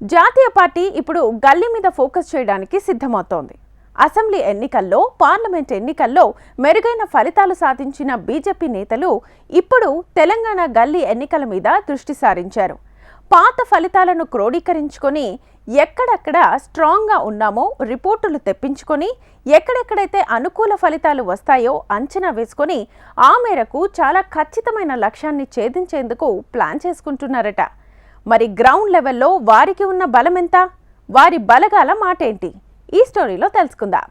జాతీయ పార్టీ ఇప్పుడు గల్లీ మీద ఫోకస్ చేయడానికి సిద్ధమవుతోంది. అసెంబ్లీ ఎన్నికల్లో పార్లమెంట్ ఎన్నికల్లో మెరుగైన ఫలితాలు సాధించిన బీజేపీ నేతలు ఇప్పుడు తెలంగాణ గల్లీ ఎన్నికల మీద దృష్టి సారించారు. పాత ఫలితాలను క్రోడీకరించుకొని ఎక్కడెక్కడ స్ట్రాంగ్గా ఉన్నామో రిపోర్టులు తెప్పించుకొని ఎక్కడెక్కడైతే అనుకూల ఫలితాలు వస్తాయో అంచనా వేసుకొని ఆ మేరకు చాలా ఖచ్చితమైన లక్ష్యాన్ని ఛేదించేందుకు ప్లాన్ చేసుకుంటున్నారట. మరి గ్రౌండ్ లెవెల్లో వారికి ఉన్న బలం ఎంత? వారి బలగాల మాటేంటి? ఈ స్టోరీలో తెలుసుకుందాం.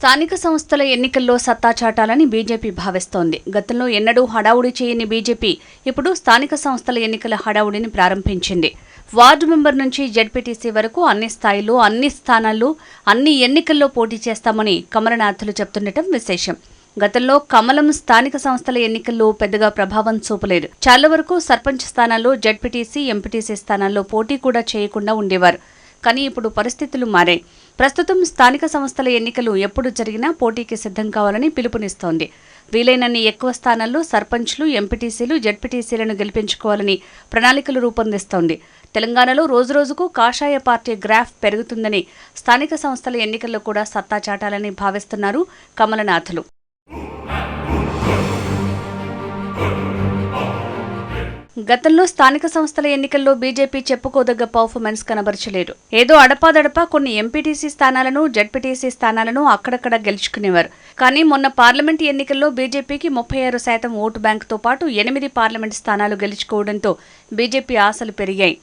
స్థానిక సంస్థల ఎన్నికల్లో సత్తా చాటాలని బీజేపీ భావిస్తోంది. గతంలో ఎన్నడూ హడావుడి చేయని బీజేపీ ఇప్పుడు స్థానిక సంస్థల ఎన్నికల హడావుడిని ప్రారంభించింది. వార్డు మెంబర్ నుంచి జడ్పీటీసీ వరకు అన్ని స్థాయిలో అన్ని స్థానాల్లో అన్ని ఎన్నికల్లో పోటీ చేస్తామని కమలనాథులు చెప్తుండటం విశేషం. గతంలో కమలం స్థానిక సంస్థల ఎన్నికల్లో పెద్దగా ప్రభావం చూపలేదు. చాలా వరకు సర్పంచ్ స్థానాల్లో జడ్పీటీసీ ఎంపీటీసీ స్థానాల్లో పోటీ కూడా చేయకుండా ఉండేవారు. కానీ ఇప్పుడు పరిస్థితులు మారాయి. ప్రస్తుతం స్థానిక సంస్థల ఎన్నికలు ఎప్పుడు జరిగినా పోటీకి సిద్ధం కావాలని పిలుపునిస్తోంది. వీలైనన్ని ఎక్కువ స్థానాల్లో సర్పంచ్లు ఎంపీటీసీలు జడ్పీటీసీలను గెలిపించుకోవాలని ప్రణాళికలు రూపొందిస్తోంది. తెలంగాణలో రోజురోజుకు కాషాయ పార్టీ గ్రాఫ్ పెరుగుతుందని స్థానిక సంస్థల ఎన్నికల్లో కూడా సత్తా చాటాలని భావిస్తున్నారు కమలనాథులు. గతంలో స్థానిక సంస్థల ఎన్నికల్లో బీజేపీ చెప్పుకోదగ్గ పర్ఫార్మెన్స్ కనబరచలేదు. ఏదో అడపాదడపా కొన్ని ఎంపీటీసీ స్థానాలను జడ్పీటీసీ స్థానాలను అక్కడక్కడ గెలుచుకునేవారు. కానీ మొన్న పార్లమెంట్ ఎన్నికల్లో బీజేపీకి ముప్పై ఆరు శాతం ఓటు బ్యాంకుతో పాటు ఎనిమిది పార్లమెంట్ స్థానాలు గెలుచుకోవడంతో బీజేపీ ఆశలు పెరిగాయి.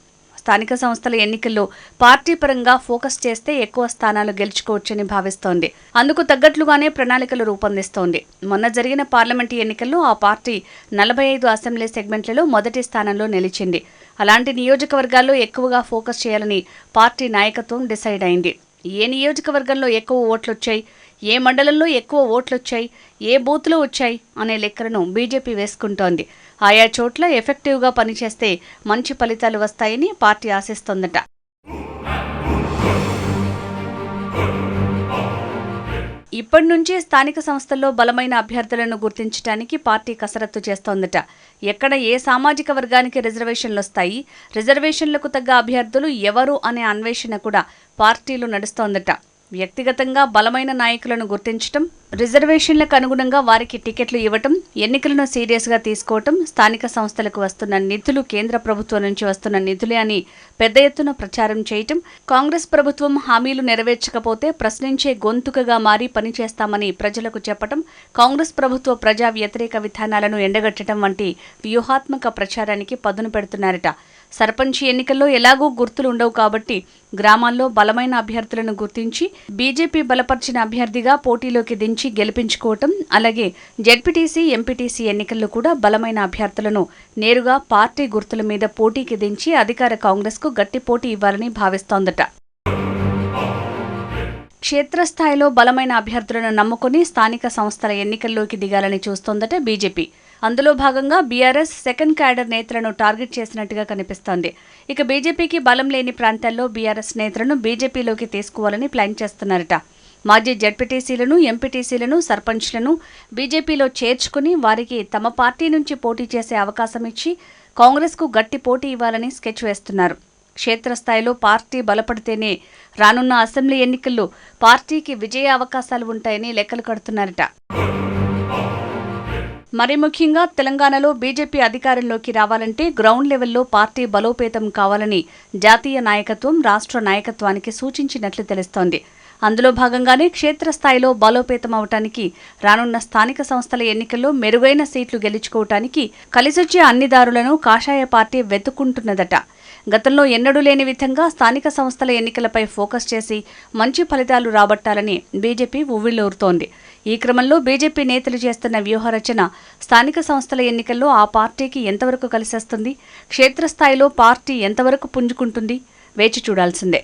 స్థానిక సంస్థల ఎన్నికల్లో పార్టీ పరంగా ఫోకస్ చేస్తే ఎక్కువ స్థానాలు గెలుచుకోవచ్చని భావిస్తోంది. అందుకు తగ్గట్లుగానే ప్రణాళికలు రూపొందిస్తోంది. మొన్న జరిగిన పార్లమెంటు ఎన్నికల్లో ఆ పార్టీ నలభై ఐదు అసెంబ్లీ సెగ్మెంట్లలో మొదటి స్థానంలో నిలిచింది. అలాంటి నియోజకవర్గాల్లో ఎక్కువగా ఫోకస్ చేయాలని పార్టీ నాయకత్వం డిసైడ్ అయింది. ఏ నియోజకవర్గంలో ఎక్కువ ఓట్లొచ్చాయి? ఏ మండలంలో ఎక్కువ ఓట్లు వచ్చాయి ఏ బూత్లో వచ్చాయి అనే లెక్కలను బీజేపీ వేసుకుంటోంది. ఆయా చోట్ల ఎఫెక్టివ్గా పనిచేస్తే మంచి ఫలితాలు వస్తాయని పార్టీ ఆశిస్తోందట. ఇప్పటి నుంచే స్థానిక సంస్థల్లో బలమైన అభ్యర్థులను గుర్తించడానికి పార్టీ కసరత్తు చేస్తోందట. ఎక్కడ ఏ సామాజిక వర్గానికి రిజర్వేషన్లు వస్తాయి రిజర్వేషన్లకు తగ్గ అభ్యర్థులు ఎవరు అనే అన్వేషణ కూడా పార్టీలు నడుస్తోందట. వ్యక్తిగతంగా బలమైన నాయకులను గుర్తించటం రిజర్వేషన్లకు అనుగుణంగా వారికి టికెట్లు ఇవ్వటం ఎన్నికలను సీరియస్గా తీసుకోవటం స్థానిక సంస్థలకు వస్తున్న నిధులు కేంద్ర ప్రభుత్వం నుంచి వస్తున్న నిధులే అని పెద్ద ఎత్తున ప్రచారం చేయటం కాంగ్రెస్ ప్రభుత్వం హామీలు నెరవేర్చకపోతే ప్రశ్నించే గొంతుకగా మారి పనిచేస్తామని ప్రజలకు చెప్పటం కాంగ్రెస్ ప్రభుత్వ ప్రజా వ్యతిరేక విధానాలను ఎండగట్టడం వంటి వ్యూహాత్మక ప్రచారానికి పదును పెడుతున్నారట. సర్పంచ్ ఎన్నికల్లో ఎలాగూ గుర్తులు ఉండవు కాబట్టి గ్రామాల్లో బలమైన అభ్యర్థులను గుర్తించి బీజేపీ బలపరిచిన అభ్యర్థిగా పోటీలోకి దించి గెలిపించుకోవటం అలాగే జెడ్పీటీసీ ఎంపీటీసీ ఎన్నికల్లో కూడా బలమైన అభ్యర్థులను నేరుగా పార్టీ గుర్తుల మీద పోటీకి దించి అధికార కాంగ్రెస్కు గట్టి పోటీ ఇవ్వాలని భావిస్తోందట. క్షేత్రస్థాయిలో బలమైన అభ్యర్థులను నమ్ముకుని స్థానిక సంస్థల ఎన్నికల్లోకి దిగాలని చూస్తోందట బీజేపీ. అందులో భాగంగా బీఆర్ఎస్ సెకండ్ క్యాడర్ నేతలను టార్గెట్ చేసినట్టుగా కనిపిస్తోంది. ఇక బీజేపీకి బలం లేని ప్రాంతాల్లో బీఆర్ఎస్ నేతలను బీజేపీలోకి తీసుకోవాలని ప్లాన్ చేస్తున్నారట. మాజీ జడ్పీటీసీలను ఎంపీటీసీలను సర్పంచ్లను బీజేపీలో చేర్చుకుని వారికి తమ పార్టీ నుంచి పోటీ చేసే అవకాశం ఇచ్చి కాంగ్రెస్కు గట్టి పోటీ ఇవ్వాలని స్కెచ్ వేస్తున్నారు. క్షేత్రస్థాయిలో పార్టీ బలపడితేనే రానున్న అసెంబ్లీ ఎన్నికల్లో పార్టీకి విజయ అవకాశాలు ఉంటాయని లెక్కలు కడుతున్నారట. మరి ముఖ్యంగా తెలంగాణలో బీజేపీ అధికారంలోకి రావాలంటే గ్రౌండ్ లెవెల్లో పార్టీ బలోపేతం కావాలని జాతీయ నాయకత్వం రాష్ట్ర నాయకత్వానికి సూచించినట్లు తెలుస్తోంది. అందులో భాగంగానే క్షేత్రస్థాయిలో బలోపేతం అవటానికి రానున్న స్థానిక సంస్థల ఎన్నికల్లో మెరుగైన సీట్లు గెలుచుకోవటానికి కలిసొచ్చే అన్ని దారులను కాషాయ పార్టీ వెతుక్కుంటున్నదట. గతంలో ఎన్నడూ లేని విధంగా స్థానిక సంస్థల ఎన్నికలపై ఫోకస్ చేసి మంచి ఫలితాలు రాబట్టాలని బీజేపీ ఉవ్విళ్ళూరుతోంది ఈ క్రమంలో బీజేపీ నేతలు చేస్తున్న వ్యూహరచన స్థానిక సంస్థల ఎన్నికల్లో ఆ పార్టీకి ఎంతవరకు కలిసొస్తుంది? క్షేత్రస్థాయిలో పార్టీ ఎంతవరకు పుంజుకుంటుంది? వేచి చూడాల్సిందే.